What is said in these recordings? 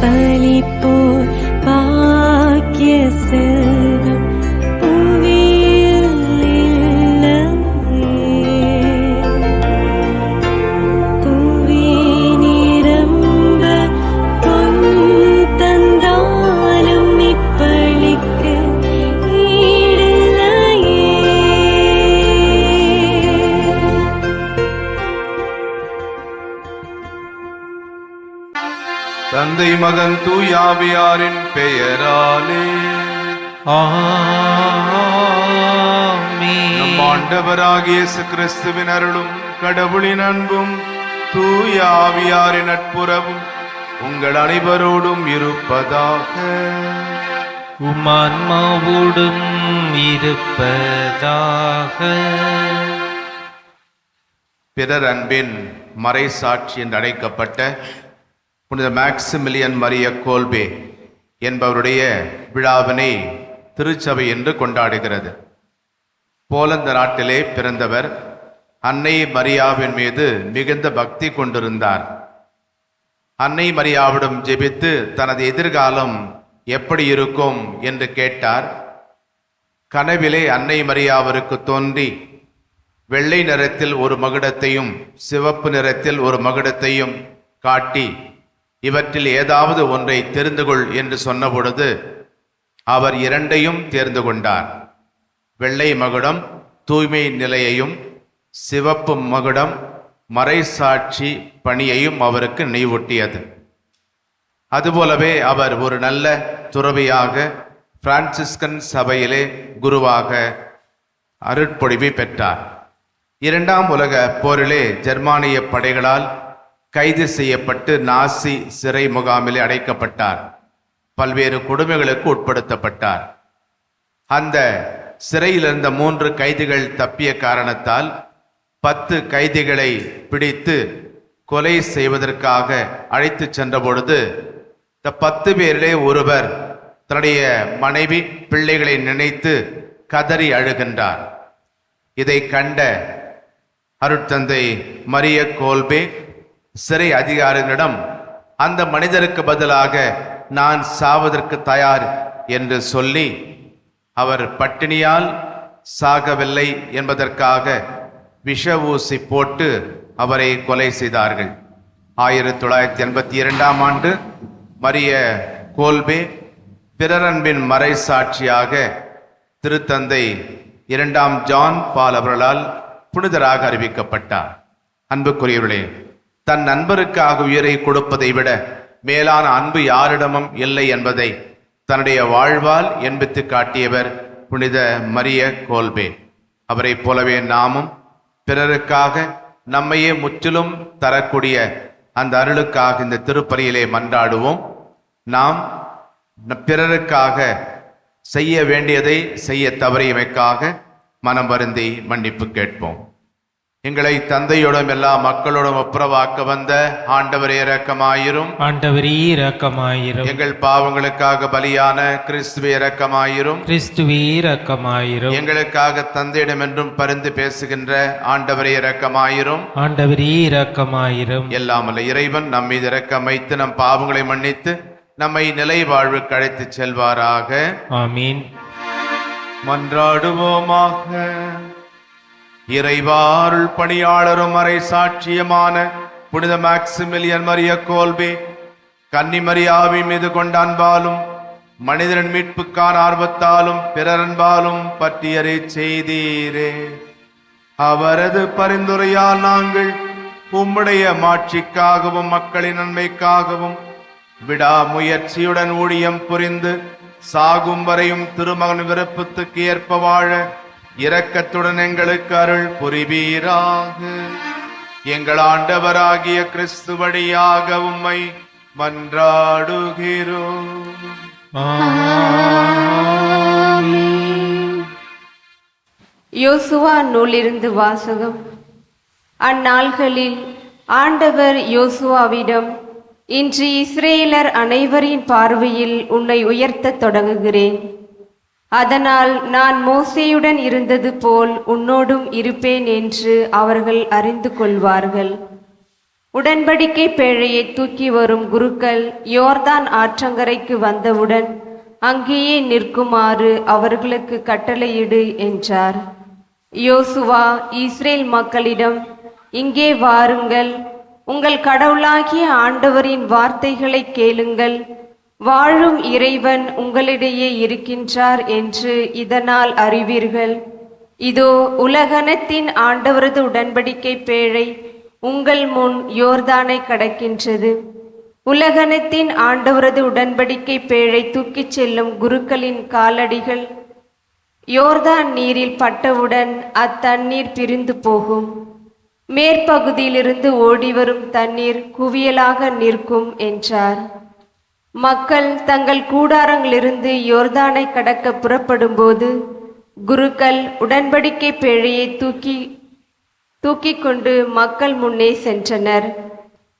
百里不 தூயாவியாரின் பெயராலே. நம் ஆண்டவராகிய கிறிஸ்துவின் அருளும் கடவுளின் அன்பும் தூயாவியாரின் நட்புறவும் உங்கள் அனைவரோடும் இருப்பதாக. உமான்மாவோடும் இருப்பதாக. பிறர் அன்பின் மறைசாட்சி என்று அழைக்கப்பட்ட புனித மேக்சிமிலியன் மரிய கோல்பே என்பவருடைய விழாவினை திருச்சபை என்று கொண்டாடுகிறது. போலந்து நாட்டிலே பிறந்தவர் அன்னை மரியாவின் மீது மிகுந்த பக்தி கொண்டிருந்தார். அன்னை மரியாவிடம் ஜெபித்து தனது எதிர்காலம் எப்படி இருக்கும் என்று கேட்டார். கனவிலே அன்னை மரியாவிற்கு தோன்றி வெள்ளை நிறத்தில் ஒரு மகுடத்தையும் சிவப்பு நிறத்தில் ஒரு மகுடத்தையும் காட்டி இவற்றில் ஏதாவது ஒன்றை தெரிந்து கொள் என்று சொன்னபொழுது அவர் இரண்டையும் தேர்ந்து கொண்டார். வெள்ளை மகுடம் தூய்மை நிலையையும் சிவப்பு மகுடம் மறைசாட்சி பணியையும் அவருக்கு நினைவூட்டியது அதுபோலவே அவர் ஒரு நல்ல துறவியாக பிரான்சிஸ்கன் சபையிலே குருவாக அருட்பொழிவை பெற்றார். இரண்டாம் உலக போரிலே ஜெர்மானிய படைகளால் கைது செய்யப்பட்டு நாசி சிறை முகாமிலே அடைக்கப்பட்டார். பல்வேறு கொடுமைகளுக்கு உட்படுத்தப்பட்டார். அந்த சிறையில் இருந்த மூன்று கைதிகள் தப்பிய காரணத்தால் பத்து கைதிகளை பிடித்து கொலை செய்வதற்காக அழைத்து சென்ற பொழுது இந்த பத்து பேரிலே ஒருவர் தன்னுடைய மனைவி பிள்ளைகளை நினைத்து கதறி அழுகின்றார். இதை கண்ட அருட்தந்தை மரிய கோல்பே சிறை அதிகாரிகளிடம் அந்த மனிதருக்கு பதிலாக நான் சாவதற்கு தயார் என்று சொல்லி அவர் பட்டினியால் சாகவில்லை என்பதற்காக விஷ ஊசி போட்டு அவரை கொலை செய்தார்கள். ஆயிரத்தி தொள்ளாயிரத்தி எண்பத்தி இரண்டாம் ஆண்டு மரிய கோல்பே பிறரன்பின் மறை சாட்சியாக திருத்தந்தை இரண்டாம் ஜான் பால் அவர்களால் புனிதராக அறிவிக்கப்பட்டார். அன்புக்குரியவர்களே தன் நண்பருக்காக உயிரை கொடுப்பதை விட மேலான அன்பு யாரிடமும் இல்லை என்பதை தன்னுடைய வாழ்வால் என்பித்து காட்டியவர் புனித மரிய கோல்பே அவரைப் போலவே நாமும் பிறருக்காக நம்மையே முற்றிலும் தரக்கூடிய அந்த அருளுக்காக இந்த திருப்பலியிலே மன்றாடுவோம். நாம் பிறருக்காக செய்ய வேண்டியதை செய்ய தவறியமைக்காக மனம் வருந்தி மன்னிப்பு கேட்போம். எங்களை தந்தையோடும் எல்லா மக்களோடும் ஒப்புரவாக்க வந்த ஆண்டவர் இரக்கமாயிரும். ஆண்டவரே இரக்கமாயிரும். எங்கள் பாவங்களுக்காக பலியான கிறிஸ்துவே இரக்கமாயிரும். கிறிஸ்துவே இரக்கமாயிரும். எங்களுக்காக தந்தையிடம் என்றும் பரிந்து பேசுகின்ற ஆண்டவரே இரக்கமாயிரும். ஆண்டவரே இரக்கமாயிரும். எல்லாமல்ல இறைவன் நம் மீது இரக்கம் வைத்து நம் பாவங்களை மன்னித்து நம்மை நிலை வாழ்வுக்கு அழைத்துச் செல்வாராக. ஆமீன். மன்றாடுவோமாக. இறைவாருள் பணியாளரும் அறை சாட்சியமான புனித மேக்சிமிலியன் மரிய கோல்பே கன்னிமரியாவின் மீது கொண்ட அன்பாலும் மனிதன் மீட்புக்கான ஆர்வத்தாலும் பிறரன்பாலும் பற்றியறை செய்தீரே. அவரது பரிந்துரையால் நாங்கள் உம்முடைய மாட்சிக்காகவும் மக்களின் நன்மைக்காகவும் விடாமுயற்சியுடன் ஊழியம் புரிந்து சாகும் வரையும் திருமகன் விருப்பத்துக்கு ஏற்ப வாழ இரக்கத்துடன் எங்களுக்கு அருள் புரிவீராக. எங்கள் ஆண்டவராகிய கிறிஸ்து வழியாக உம்மை மன்றாடுகிறோம். யோசுவா நூலிருந்து வாசகம். அந்நாள்களில் ஆண்டவர் யோசுவாவிடம் இன்று இஸ்ரேலர் அனைவரின் பார்வையில் உன்னை உயர்த்தத் தொடங்குகிறேன். அதனால் நான் மோசேயுடன் இருந்தது போல் உன்னோடும் இருப்பேன் என்று அவர்கள் அறிந்து கொள்வார்கள். உடன்படிக்கை பேழையை தூக்கி வரும் குருக்கள் யோர்தான் ஆற்றங்கரைக்கு வந்தவுடன் அங்கேயே நிற்குமாறு அவர்களுக்கு கட்டளையிடு என்றார். யோசுவா இஸ்ரேல் மக்களிடம் இங்கே வாருங்கள். உங்கள் கடவுளாகிய ஆண்டவரின் வார்த்தைகளை கேளுங்கள். வாழும் இறைவன் உங்களிடையே இருக்கின்றார் என்று இதனால் அறிவீர்கள். இதோ உலகனத்தின் ஆண்டவரது உடன்படிக்கை பேழை உங்கள் முன் யோர்தானை கடக்கின்றது. உலகனத்தின் ஆண்டவரது உடன்படிக்கை பேழை தூக்கிச் செல்லும் குருக்களின் காலடிகள் யோர்தான் நீரில் பட்டவுடன் அத்தண்ணீர் பிரிந்து போகும். மேற்பகுதியிலிருந்து ஓடிவரும் தண்ணீர் குவியலாக நிற்கும் என்றார். மக்கள் தங்கள் கூடாரங்களிலிருந்து யோர்தானை கடக்க புறப்படும்போது குருக்கள் உடன்படிக்கை பேழையை தூக்கி தூக்கிக் கொண்டு மக்கள் முன்னே சென்றனர்.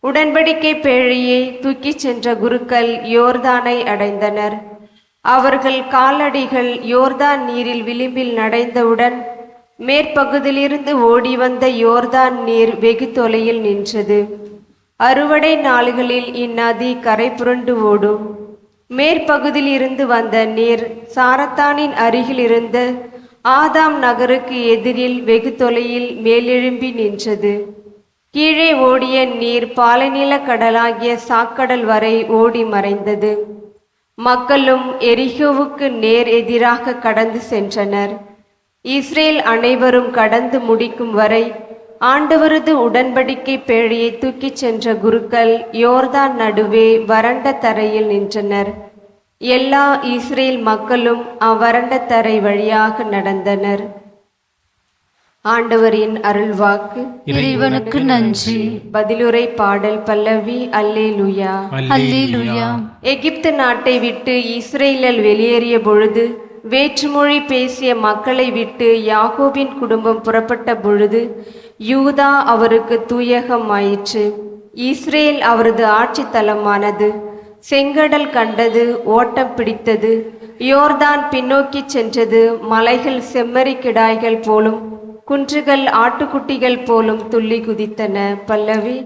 உடன்படிக்கை பேழையை தூக்கிச் சென்ற குருக்கள் யோர்தானை அடைந்தனர். அவர்கள் காலடிகள் யோர்தான் நீரில் விளிம்பில் நடைந்தவுடன் மேற்பகுதியிலிருந்து ஓடி வந்த யோர்தான் நீர் வெகு தொலையில் நின்றது. அறுவடை நாள்களில் இந்நதி கரை புரண்டு ஓடும். மேற்பகுதியிலிருந்து வந்த நீர் சாரத்தானின் அருகில் இருந்த ஆதாம் நகருக்கு எதிரில் வெகு தொலையில் மேலெழும்பி நின்றது. கீழே ஓடிய நீர் பாலநில கடலாகிய சாக்கடல் வரை ஓடி மறைந்தது. மக்களும் எரிகோவுக்கு நேர் எதிராக கடந்து சென்றனர். இஸ்ரேல் அனைவரும் கடந்து முடிக்கும் வரை ஆண்டவரது உடன்படிக்கை பேழையை தூக்கிச் சென்ற குருக்கள் யோர்தான் நடுவே வறண்ட தரையில் நின்றனர். எல்லா இஸ்ரேல் மக்களும் அவ்வறண்ட தரை வழியாக நடந்தனர். ஆண்டவரின் அருள்வாக்கு. இறைவனுக்கு நன்றி. பதிலுரை பாடல் பல்லவி அல்லேலுயா. அல்லேலூயா. எகிப்து நாட்டை விட்டு இஸ்ரேலல் வெளியேறிய பொழுது வேற்றுமொழி பேசிய மக்களை விட்டு யாகோவின் குடும்பம் புறப்பட்ட பொழுது யூதா அவருக்கு தூயகமாயிற்று. இஸ்ரேல் அவரது ஆட்சி தலமானது செங்கடல் கண்டது ஓட்டம் பிடித்தது. யோர்தான் பின்னோக்கி சென்றது மலைகள் செம்மறி கிடாய்கள் போலும் குன்றுகள் ஆட்டுக்குட்டிகள் போலும் துள்ளி குதித்தன. பல்லவி.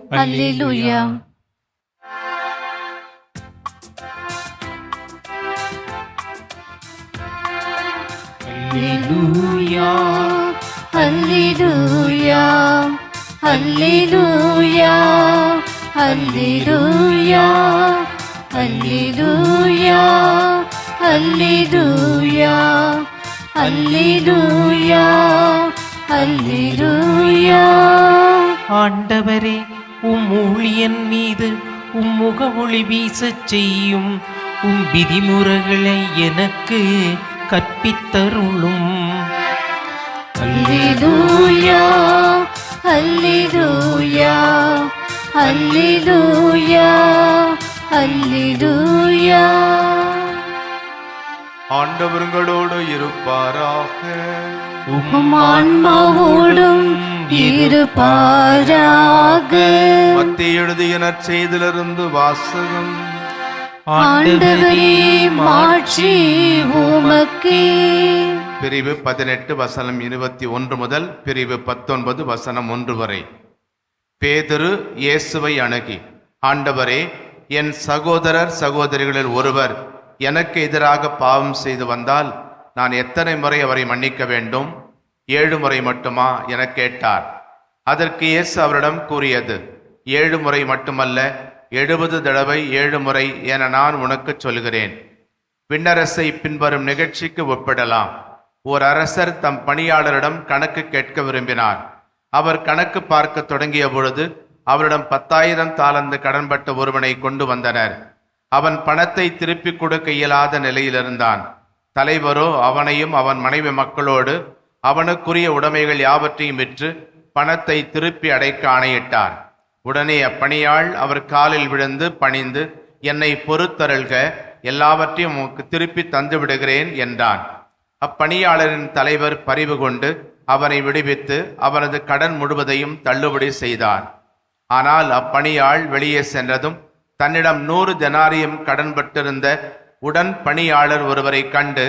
அல்லேலூயா அல்லேலூயா அல்லேலூயா அல்லேலூயா அல்லேலூயா அல்லேலூயா அல்லேலூயா அல்லேலூயா ஆண்டவரே உம் ஊழியன் மீது உம் முகமொழி வீசச் செய்யும் உம் விதிமுறைகளை எனக்கு கற்பித்தருளும். அல்லேலூயா அல்லேலூயா அல்லேலூயா அல்லேலூயா. ஆண்டவருங்களோடு இருப்பாராக. உம் ஆன்மாவோடும் இருப்பாராக. மத்திய எழுதிய நற்செய்திலிருந்து வாசகம். ஆண்டவரே மாட்சி உமக்கே. பிரிவு பதினெட்டு வசனம் இருபத்தி ஒன்று முதல் பிரிவு பத்தொன்பது வசனம் ஒன்று வரை. பேதுரு இயேசுவை அணுகி ஆண்டவரே என் சகோதரர் சகோதரிகளில் ஒருவர் எனக்கு எதிராக பாவம் செய்து வந்தால் நான் எத்தனை முறை அவரை மன்னிக்க வேண்டும்? ஏழு முறை மட்டுமா? எனக் கேட்டார். அதற்கு இயேசு அவரிடம் கூறியது ஏழு முறை மட்டுமல்ல எழுபது தடவை ஏழு முறை என நான் உனக்குச் சொல்கிறேன். பின்னரசை பின்வரும் நிகழ்ச்சிக்கு ஒப்பிடலாம். ஓர் அரசர் தம் பணியாளரிடம் கணக்கு கேட்க விரும்பினார். அவர் கணக்கு பார்க்க தொடங்கிய பொழுது அவரிடம் பத்தாயிரம் தாளந்து கடன்பட்ட ஒருவனை கொண்டு வந்தனர். அவன் பணத்தை திருப்பிக் கொடுக்க இயலாத நிலையிலிருந்தான் தலைவரோ அவனையும் அவன் மனைவி மக்களோடு அவனுக்குரிய உடைமைகள் யாவற்றையும் விற்று பணத்தை திருப்பி அடைக்க ஆணையிட்டார். உடனே அப்பணியாள் அவர் காலில் விழுந்து பணிந்து என்னை பொறுத்தருள்க எல்லாவற்றையும் உமக்கு திருப்பி தந்து விடுகிறேன் என்றான். அப்பணியாளரின் தலைவர் பரிவு கொண்டு அவனை விடுவித்து அவனது கடன் முழுவதையும் தள்ளுபடி செய்தார் ஆனால் அப்பணியாள் வெளியே சென்றதும் தன்னிடம் நூறு ஜனாரியம் கடன்பட்டிருந்த உடன் பணியாளர் ஒருவரை கண்டு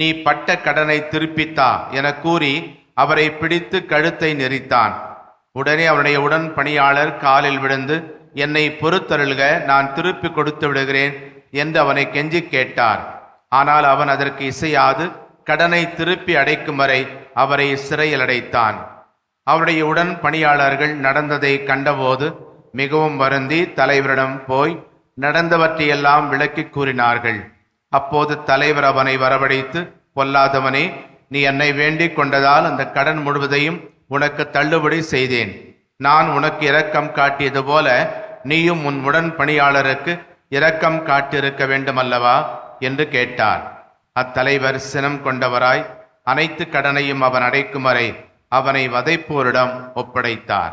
நீ பட்ட கடனை திருப்பித்தா என கூறி அவரை பிடித்து கழுத்தை நெரித்தான். உடனே அவனுடைய உடன் பணியாளர் காலில் விழுந்து என்னை பொறுத்தருள்க நான் திருப்பி கொடுத்து விடுகிறேன் என்று அவனை கெஞ்சி கேட்டார். ஆனால் அவன் அதற்கு இசையாது கடனை திருப்பி அடைக்கும் வரை அவரை சிறையில் அடைத்தான். அவருடைய உடன் பணியாளர்கள் நடந்ததை கண்டபோது மிகவும் வருந்தி தலைவரிடம் போய் நடந்தவற்றையெல்லாம் விளக்கிக் கூறினார்கள். அப்போது தலைவர் அவனை வரவழைத்து பொல்லாதவனே நீ என்னை வேண்டிக் கொண்டதால் அந்த கடன் முழுவதையும் உனக்கு தள்ளுபடி செய்தேன். நான் உனக்கு இரக்கம் காட்டியது போல நீயும் உன் உடன் பணியாளருக்கு இரக்கம் காட்டியிருக்க வேண்டுமல்லவா? என்று கேட்டார். அத்தலைவர் சினம் கொண்டவராய் அனைத்து கடனையும் அவன் அடைக்கும் வரை அவனை வதைப்போரிடம் ஒப்படைத்தார்.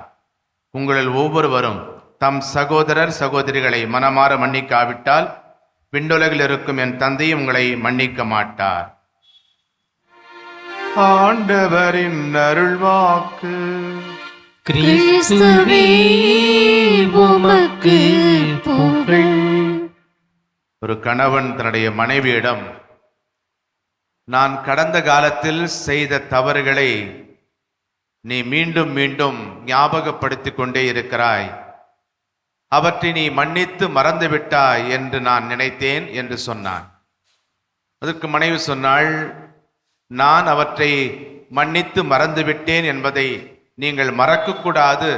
உங்களில் ஒவ்வொருவரும் தம் சகோதரர் சகோதரிகளை மனமாற மன்னிக்காவிட்டால் விண்ணுலகில் இருக்கும் என் தந்தையும் உங்களை மன்னிக்க மாட்டார். ஆண்டவரின் அருள்வாக்கு. கிறிஸ்துவே உமக்கு புகழ். ஒரு கணவன் தன்னுடைய மனைவியிடம் நான் கடந்த காலத்தில் செய்த தவறுகளை நீ மீண்டும் மீண்டும் ஞாபகப்படுத்திக் கொண்டே இருக்கிறாய். அவற்றை நீ மன்னித்து மறந்து விட்டாய் என்று நான் நினைத்தேன் என்று சொன்னான். அதற்கு மனைவி சொன்னாள் நான் அவற்றை மன்னித்து மறந்து விட்டேன் என்பதை நீங்கள் மறக்கக்கூடாது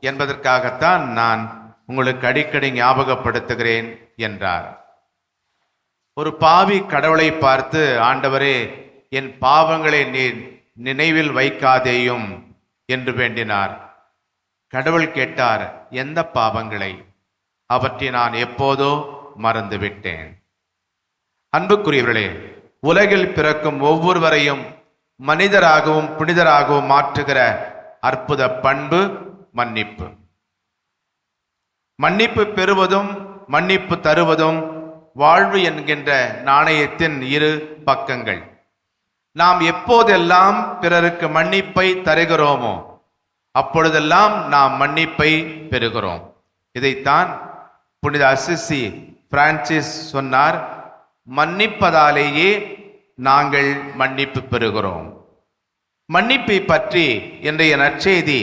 என்பதற்காகத்தான் நான் உங்களுக்கு அடிக்கடி ஞாபகப்படுத்துகிறேன் என்றார். ஒரு பாவி கடவுளை பார்த்து ஆண்டவரே என் பாவங்களை நீ நினைவில் வைக்காதேயும் என்று வேண்டினார். கடவுள் கேட்டார் எந்த பாவங்களை? அவற்றை நான் எப்போதோ மறந்துவிட்டேன். அன்புக்குரியவர்களே உலகில் பிறக்கும் ஒவ்வொருவரையும் மனிதராகவும் புனிதராகவும் மாற்றுகிற அற்புத பண்பு மன்னிப்பு. மன்னிப்பு பெறுவதும் மன்னிப்பு தருவதும் வாழ்வு என்கின்ற நாணயத்தின் இரு பக்கங்கள். நாம் எப்போதெல்லாம் பிறருக்கு மன்னிப்பை தருகிறோமோ அப்பொழுதெல்லாம் நாம் மன்னிப்பை பெறுகிறோம். இதைத்தான் புனித அசிசி பிரான்சிஸ் சொன்னார் மன்னிப்பதாலேயே நாங்கள் மன்னிப்பு பெறுகிறோம். மன்னிப்பை பற்றி இன்றைய நற்செய்தி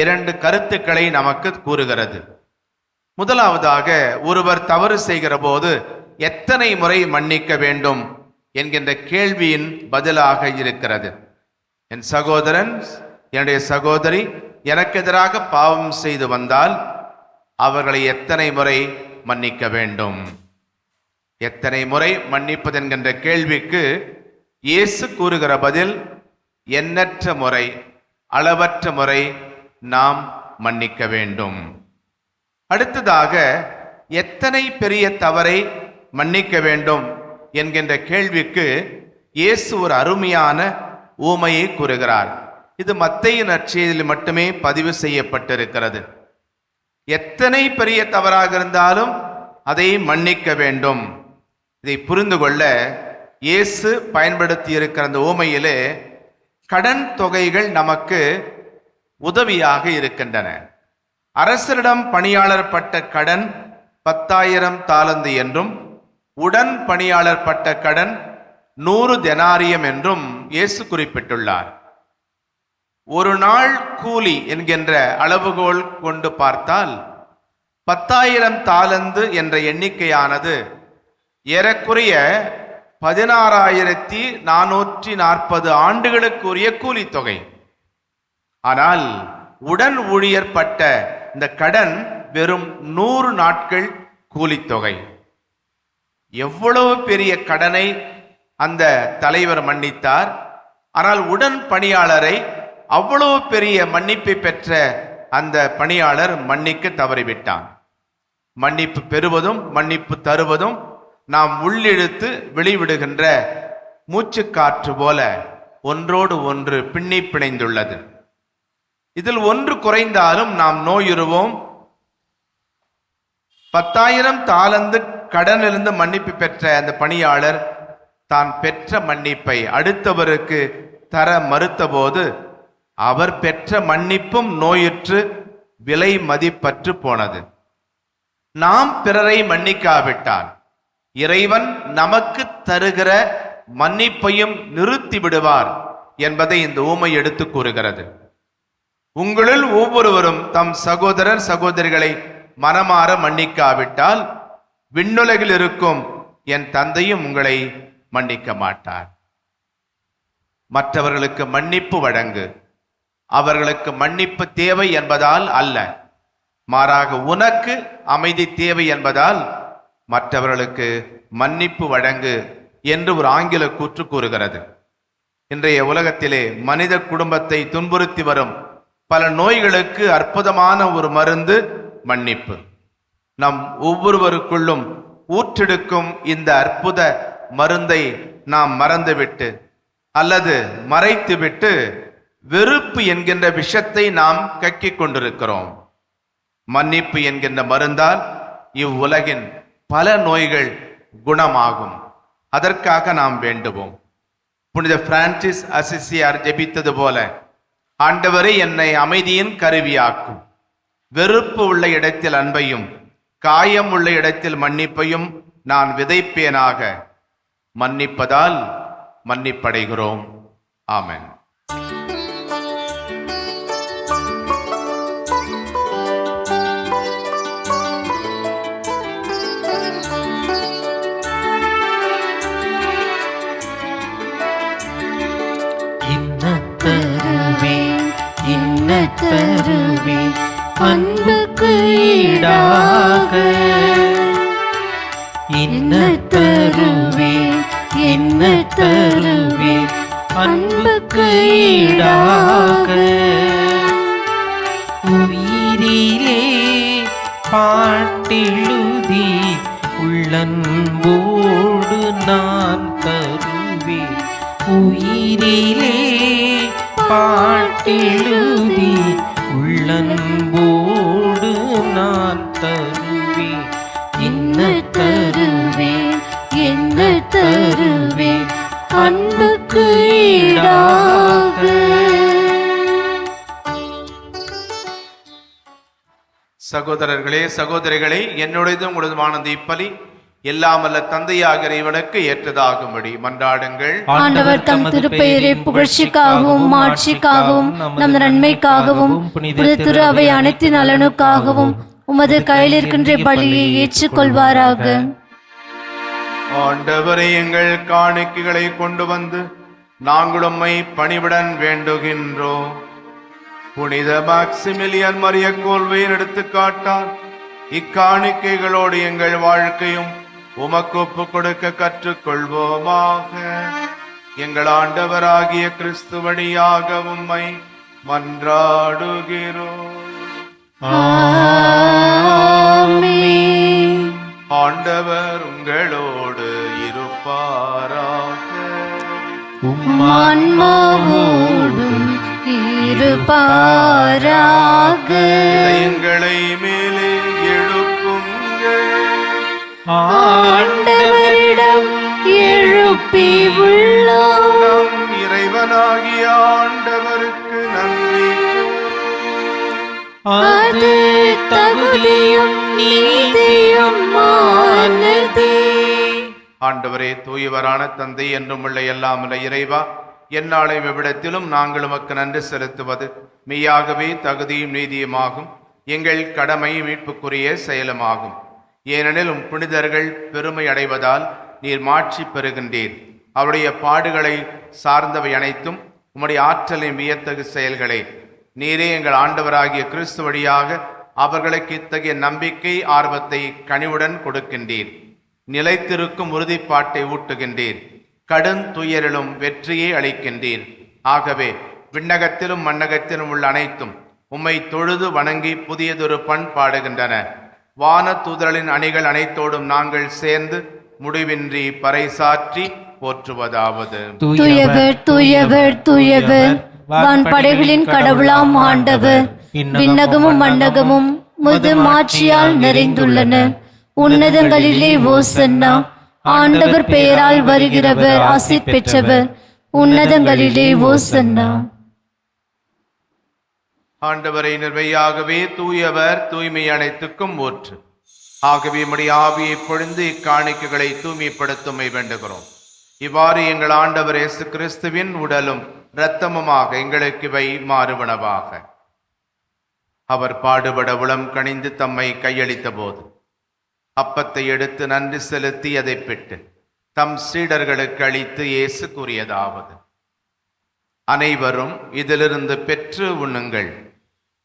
இரண்டு கருத்துக்களை நமக்கு கூறுகிறது. முதலாவதாக ஒருவர் தவறு செய்கிற போது எத்தனை முறை மன்னிக்க வேண்டும் என்கின்ற கேள்வியின் பதிலாக இருக்கிறது. என் சகோதரன் என்னுடைய சகோதரி எனக்கு எதிராக பாவம் செய்து வந்தால் அவர்களை எத்தனை முறை மன்னிக்க வேண்டும்? எத்தனை முறை மன்னிப்பது என்கின்ற கேள்விக்கு இயேசு கூறுகிற பதில் எண்ணற்ற முறை அளவற்ற முறை நாம் மன்னிக்க வேண்டும். அடுத்ததாக எத்தனை பெரிய தவறை மன்னிக்க வேண்டும்? என்கின்ற கேள்விக்கு இயேசு ஒரு அருமையான ஊமையை கூறுகிறார். இது மத்திய நற்செய்தியில் மட்டுமே பதிவு செய்யப்பட்டிருக்கிறது. எத்தனை பெரிய தவறாக இருந்தாலும் அதை மன்னிக்க வேண்டும். இதை புரிந்து கொள்ள இயேசு பயன்படுத்தி இருக்கிற அந்த ஊமையிலே கடன் தொகைகள் நமக்கு உதவியாக இருக்கின்றன. அரசரிடம் பணியாளர் பட்ட கடன் பத்தாயிரம் தாளந்து என்றும் உடன் பணியாளர் பட்ட கடன் நூறு தெனாரியம் என்றும் இயேசு குறிப்பிட்டுள்ளார். ஒரு நாள் கூலி என்கின்ற அளவுகோல் கொண்டு பார்த்தால் பத்தாயிரம் தாளந்து என்ற எண்ணிக்கையானது ஏறக்குறைய பதினாறாயிரத்தி நானூற்றி நாற்பது ஆண்டுகளுக்குரிய கூலித்தொகை ஆனால் உடன் ஊழியர் பட்ட இந்த கடன் வெறும் நூறு நாட்கள் கூலித்தொகை எவ்வளவு பெரிய கடனை அந்த தலைவர் மன்னித்தார்? ஆனால் உடன் பணியாளரை அவ்வளவு பெரிய மன்னிப்பை பெற்ற அந்த பணியாளர் மன்னிக்க தவறிவிட்டான். மன்னிப்பு பெறுவதும் மன்னிப்பு தருவதும் நாம் உள்ளிழுத்து வெளிவிடுகின்ற மூச்சுக்காற்று போல ஒன்றோடு ஒன்று பின்னி பிணைந்துள்ளது. இதில் ஒன்று குறைந்தாலும் நாம் நோயுறுவோம். பத்தாயிரம் தாளந்து கடனிலிருந்து மன்னிப்பு பெற்ற அந்த பணியாளர் தான் பெற்ற மன்னிப்பை அடுத்தவருக்கு தர மறுத்தபோது அவர் பெற்ற மன்னிப்பும் நோயுற்று விலை மதிப்பற்று போனது. நாம் பிறரை மன்னிக்காவிட்டால் இறைவன் நமக்கு தருகிற மன்னிப்பையும் நிறுத்தி விடுவார் என்பதை இந்த ஊமை எடுத்து கூறுகிறது. உங்களில் ஒவ்வொருவரும் தம் சகோதரர் சகோதரிகளை மனமாற மன்னிக்காவிட்டால் விண்ணுலகில் இருக்கும் என் தந்தையும் உங்களை மன்னிக்க மாட்டார். மற்றவர்களுக்கு மன்னிப்பு வழங்கு. அவர்களுக்கு மன்னிப்பு தேவை என்பதால் அல்ல. மாறாக உனக்கு அமைதி தேவை என்பதால் மற்றவர்களுக்கு மன்னிப்பு வழங்கு என்று ஒரு ஆங்கில கூற்று கூறுகிறது. இன்றைய உலகத்திலே மனித குடும்பத்தை துன்புறுத்தி வரும் பல நோய்களுக்கு அற்புதமான ஒரு மருந்து மன்னிப்பு. நம் ஒவ்வொருவருக்குள்ளும் ஊற்றெடுக்கும் இந்த அற்புத மருந்தை நாம் மறந்துவிட்டு அல்லது மறைத்துவிட்டு வெறுப்பு என்கின்ற விஷத்தை நாம் கக்கிக் கொண்டிருக்கிறோம். மன்னிப்பு என்கின்ற மருந்தால் இவ்வுலகின் பல நோய்கள் குணமாகும். அதற்காக நாம் வேண்டுவோம். புனித பிரான்சிஸ் அசிசியார் ஜெபித்தது போல ஆண்டவரே என்னை அமைதியின் கருவியாக்கும். வெறுப்பு உள்ள இடத்தில் அன்பையும் காயம் உள்ள இடத்தில் மன்னிப்பையும் நான் விதைப்பேனாக. மன்னிப்பதால் மன்னிப்படைகிறோம். ஆமென். தருவே அன்புக்கு ஈடாக. இன்ன தருவே என்ன தருவே அன்புக்கு ஈடாக. உயிரிலே பாட்டெழுதி உள்ளன்போடு நான் தருவே. உயிரிலே பாட்டெழுதி உள்ளன்போடு நான் தருவி. என்ன தருவேன் என்ன தருவேன் அன்புக்கு ஈடாக. சகோதரர்களே சகோதரிகளே என்னுடையது உங்களதுமான இந்த இப்பலி எல்லாமல்ல தந்தையாகிற இவனுக்கு ஏற்றதாகும்படி மன்றாடுங்கள். ஆண்டவர் தம் திருப்பெயரை புகழ்ச்சிக்காகவும் ஆட்சிக்காகவும் நம் நன்மைக்காகவும் புனித திரு அவை அனைத்து நலனுக்காகவும் உமது கையில் இருக்கின்ற பலியை ஏற்றுக்கொள்வாராக. ஆண்டவரை எங்கள் காணிக்கைகளை கொண்டு வந்து நாங்கள் உம்மை பணிவுடன் வேண்டுகின்றோம். புனித மாக்சிமிலியன் மரிய கோல்வையின் எடுத்துக்காட்டால் இக்காணிக்கைகளோடு எங்கள் வாழ்க்கையும் உமக்கு ஒப்பு கொடுக்க கற்றுக்கொள்வோமாக. எங்கள் ஆண்டவராகிய கிறிஸ்து வழியாக உம்மை மன்றாடுகிறோம். ஆண்டவர் உங்களோடு இருப்பாராக. ஆன்மாவோடும் இருப்பாராக. இதயங்களை மேலே ஆண்டவரிடம் எழுப்பி உள்ளோம். இறைவனாகிய ஆண்டவருக்கு நன்றி. அது தகுதியும் நீதியும் ஆனதே. ஆண்டவரே தூயவரான தந்தை என்றும் உள்ள எல்லாம் உள்ள இறைவா என்னாலை விவிடத்திலும் நாங்கள் உமக்கு நன்றி செலுத்துவது மெய்யாகவே தகுதியும் நீதியுமாகும். எங்கள் கடமை மீட்புக்குரிய செயலுமாகும். ஏனெனில் உம் புனிதர்கள் பெருமை அடைவதால் நீர் மாட்சி பெறுகின்றீர். அவருடைய பாடுகளை சார்ந்தவை அனைத்தும் உம்முடைய ஆற்றலின் வியத்தகு செயல்களே. நீரே எங்கள் ஆண்டவராகிய கிறிஸ்து வழியாக அவர்களுக்கு இத்தகைய நம்பிக்கை ஆர்வத்தை கனிவுடன் கொடுக்கின்றீர். நிலைத்திருக்கும் உறுதிப்பாட்டை ஊட்டுகின்றீர். கடும் துயரிலும் வெற்றியை அளிக்கின்றீர். ஆகவே விண்ணகத்திலும் மண்ணகத்திலும் உள்ள அனைத்தும் உம்மை தொழுது வணங்கி புதியதொரு பண் பாடுகின்றன வான தூதர்களின் அணிகள் அனைத்தோடும் நாங்கள் சேர்ந்து முடிவின்றி பறைசாற்றி போற்றுவதாவது. துயவர் துயவர் தூயவர். வான்படைகளின் கடவுளாம் ஆண்டவர். விண்ணகமும் மண்ணகமும் முது மாட்சியால் நிறைந்துள்ளன. உன்னதங்களிலே ஓசன்னா ஆண்டவர் பெயரால் வருகிறவர் ஆசி பெற்றவர் உன்னதங்களிலே ஓசன்னா ஆண்டவரை நிர்வையாகவே தூயவர் தூய்மை அனைத்துக்கும் ஊற்று ஆகவே உம்முடைய ஆவியை பொழிந்து இக்காணிக்கைகளை தூய்மைப்படுத்துமை வேண்டுகிறோம். இவ்வாறு எங்கள் ஆண்டவர் இயேசு கிறிஸ்துவின் உடலும் இரத்தமுமாக எங்களுக்கு இவை மாறுவனவாக. அவர் பாடுபட உளம் கணிந்து தம்மை கையளித்த போது அப்பத்தை எடுத்து நன்றி செலுத்தி அதை பெற்று தம் சீடர்களுக்கு அளித்து இயேசு கூறியதாவது அனைவரும் இதிலிருந்து பெற்று உண்ணுங்கள்.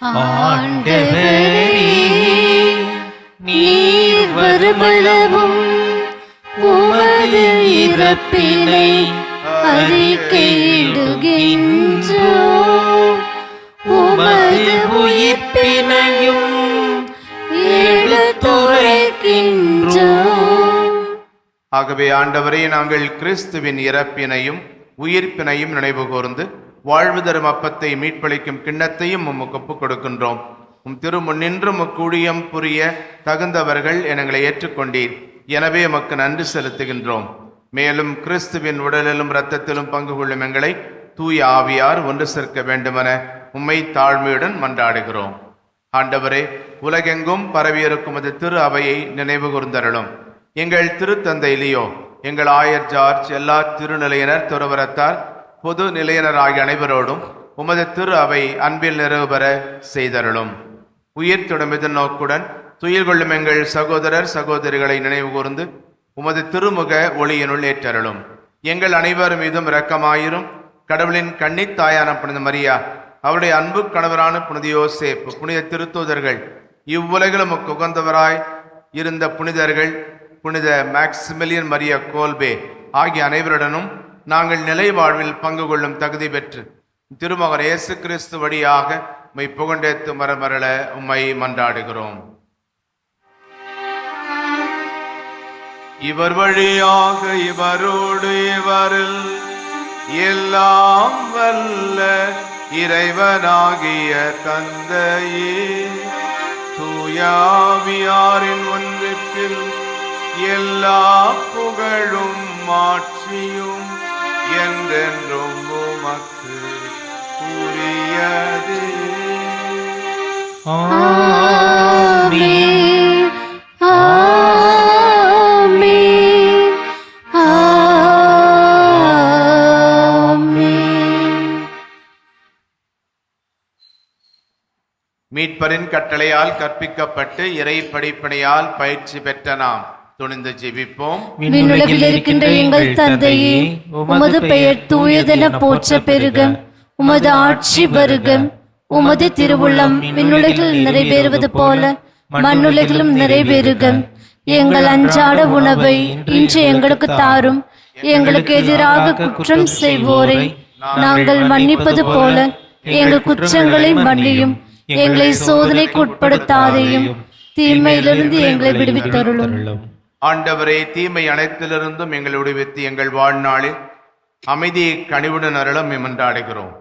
ஆண்டவரே நீர் வருமளவும் உமது இறப்பினை அறிக்கையிடுகின்றோ உமது உயிர்ப்பினையும் ஆகவே ஆண்டவரே நாங்கள் கிறிஸ்துவின் இறப்பினையும் உயிர்ப்பினையும் நினைவு கூர்ந்து வாழ்வு தரும் அப்பத்தை மீட்பளிக்கும் கிண்ணத்தையும் உமக்கு ஒப்புக் கொடுக்கின்றோம். உம் திருமுன்னின்றும் முக்கூழியம் புரிய தகுந்தவர்கள் எங்களை ஏற்றுக்கொண்டீர். எனவே உமக்கு நன்றி செலுத்துகின்றோம். மேலும் கிறிஸ்துவின் உடலிலும் இரத்தத்திலும் பங்கு கொள்ளும் எங்களை தூய ஆவியார் ஒன்று சேர்க்க வேண்டுமென உம்மை தாழ்மையுடன் மன்றாடுகிறோம். ஆண்டவரே உலகெங்கும் பரவியிருக்கும் அது திரு அவையை நினைவு கூர்ந்தருளும். எங்கள் திருத்தந்தை லியோ எங்கள் ஆயர் ஜார்ஜ் எல்லா திருநிலையினர் துறவரத்தார் பொது நிலையினர் ஆகிய அனைவரோடும் உமது திரு அவை அன்பில் நிறைவு பெற செய்தருளும். உயிர்த்தொடும் நோக்குடன் துயில் கொள்ளும் எங்கள் சகோதரர் சகோதரிகளை நினைவு கூர்ந்து உமது திருமுக ஒளியினுள் ஏற்றருளும். எங்கள் அனைவர் மீதும் இரக்கமாயிரும். கடவுளின் கன்னித் தாயான புனித மரியா அவருடைய அன்பு கணவரான புனித யோசேப் புனித திருத்தூதர்கள் இவ்வுலகிலும் உகந்தவராய் இருந்த புனிதர்கள் புனித மேக்சிமிலியன் மரியா கோல்பே ஆகிய அனைவருடனும் நாங்கள் நிலை வாழ்வில் பங்கு கொள்ளும் தகுதி பெற்று திருமகன் இயேசு கிறிஸ்து வழியாக உம்மை புகண்டேத்து மரமரள உம்மை மன்றாடுகிறோம். இவர் வழியாக இவரோடு இவரில் எல்லாம் வல்ல இறைவனாகிய தந்தையே தூயாவியாரின் ஒன்றிற்கில் எல்லா புகழும் மாற்றியும் என்றென்றும் உமக்கு மீட்பரின் கட்டளையால் கற்பிக்கப்பட்டு இறை படிப்பனையால் பயிற்சி பெற்ற நாம். துணிந்து ஜெபிப்போம். விண்ணுலகில் இருக்கின்ற எங்கள் தந்தையே உமது பெயர் தூயதென போற்ற பெருக உமது ஆட்சி வருக. உமது திருவுள்ளம் விண்ணுலகில் நிறைவேறுவது போல மண்ணுலகிலும் நிறைவேறுக. எங்கள் அன்றாட உணவை இன்று எங்களுக்கு தாரும். எங்களுக்கு எதிராக குற்றம் செய்வோரை நாங்கள் மன்னிப்பது போல எங்கள் குற்றங்களை மன்னியும். எங்களை சோதனைக்கு உட்படுத்தாதையும். தீமையிலிருந்து எங்களை விடுவித்தருளும். ஆண்டவரே தீமை அனைத்திலிருந்தும் எங்களை விடுவித்து எங்கள் வாழ்நாளில் அமைதியை கனிவுடன் அருளும் எமன்றாடுகிறோம்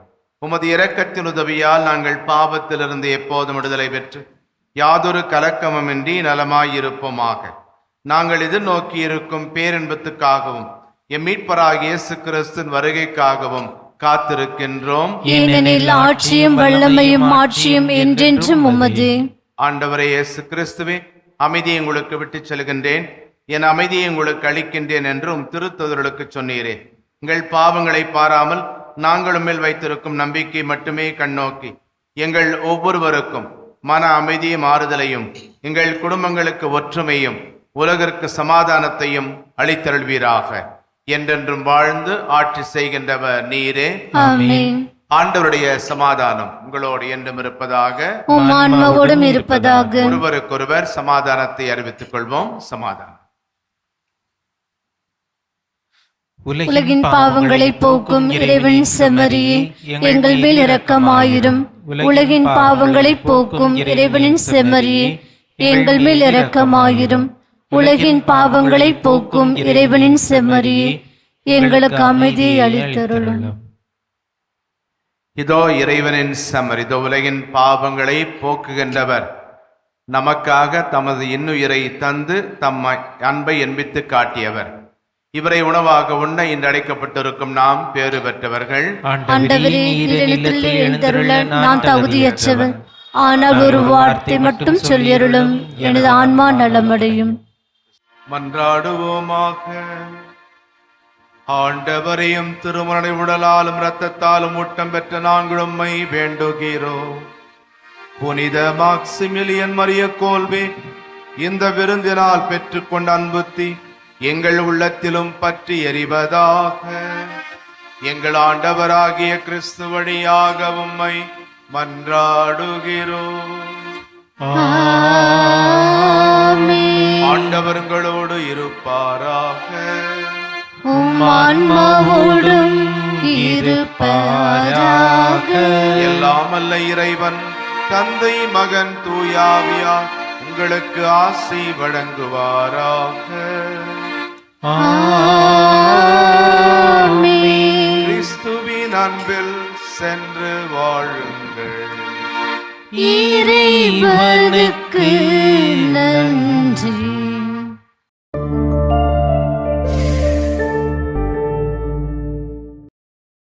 உமது இரக்கத்தின் உதவியால் நாங்கள் பாவத்திலிருந்து எப்போதும் விடுதலை பெற்று யாதொரு கலக்கமுமின்றி நலமாயிருப்போமாக. நாங்கள் எதிர்நோக்கி இருக்கும் பேரின்பத்துக்காகவும் எம் மீட்பராகிய இயேசு கிறிஸ்துவின் வருகைக்காகவும் காத்திருக்கின்றோம். ஏனெனில் ஆட்சியும் வல்லமையும் ஆட்சியும் என்றென்றும் உமது. ஆண்டவரே இயேசு கிறிஸ்துவே அமைதியை உங்களுக்கு விட்டுச் செல்கின்றேன். என் அமைதியை உங்களுக்கு அளிக்கின்றேன் என்றும் திருத்தொதர்களுக்கு சொன்னீரே. எங்கள் பாவங்களை பாராமல் நாங்கள் மேல் வைத்திருக்கும் நம்பிக்கை மட்டுமே கண்ணோக்கி எங்கள் ஒவ்வொருவருக்கும் மன அமைதியும் ஆறுதலையும் எங்கள் குடும்பங்களுக்கு ஒற்றுமையும் உலகிற்கு சமாதானத்தையும் அளித்தருள்வீராக. என்றென்றும் வாழ்ந்து ஆட்சி செய்கின்றவர் நீரே. ஆண்டவருடைய சமாதானம் உங்களோடு என்றும் இருப்பதாக இருப்பதாக. ஒருவருக்கொருவர் சமாதானத்தை அறிவித்துக் கொள்வோம். சமாதானம். உலகின் பாவங்களை போக்கும் இறைவன் செம்மறியே எங்கள் மேல் இரக்கமாயிரும் உலகின் பாவங்களை போக்கும் இறைவனின் செம்மறியே எங்கள் மேல் இரக்கமாயிரும் உலகின் பாவங்களை போக்கும் இறைவனின் செம்மறியே எங்களுக்கு அமைதியை அளித்தருளும். இதோ இறைவனின் சமர் இதோ உலகின் பாவங்களை போக்குகின்றவர். நமக்காக தமது இன்னுயிரை தந்து தம்மை அன்பை என்பித்து காட்டியவர். இவரை உணவாக உண்ண இன்று அழைக்கப்பட்டிருக்கும் நாம் பேறு பெற்றவர்கள். நான் தகுதியற்றவன். ஆனால் ஒரு வார்த்தை மட்டும் சொல்லியருளும். எனது ஆன்மா நலமடையும். மன்றாடுவோமாக. ஆண்டவரையும் திருமணை உடலாலும் இரத்தத்தாலும் ஊட்டம் பெற்ற நாங்கள் உம்மை வேண்டுகிறோம் புனித மாக்சிமிலியன் மரிய கோல்வே இந்த விருந்தினால் பெற்றுக்கொண்ட அன்புத்தி எங்கள் உள்ளத்திலும் பற்றி எறிவதாக எங்கள் ஆண்டவராகிய கிறிஸ்து வழியாக உம்மை மன்றாடுகிறோம். ஆண்டவர்களோடு இருப்பாராக. ஆன்மாவோடும் இருப்பாராக. எல்லாம் அல்ல இறைவன் தந்தை மகன் தூயாவியா உங்களுக்கு ஆசி வழங்குவாராக. கிறிஸ்துவின் அன்பில் சென்று வாழுங்கள். இறைவனுக்கு நன்றி.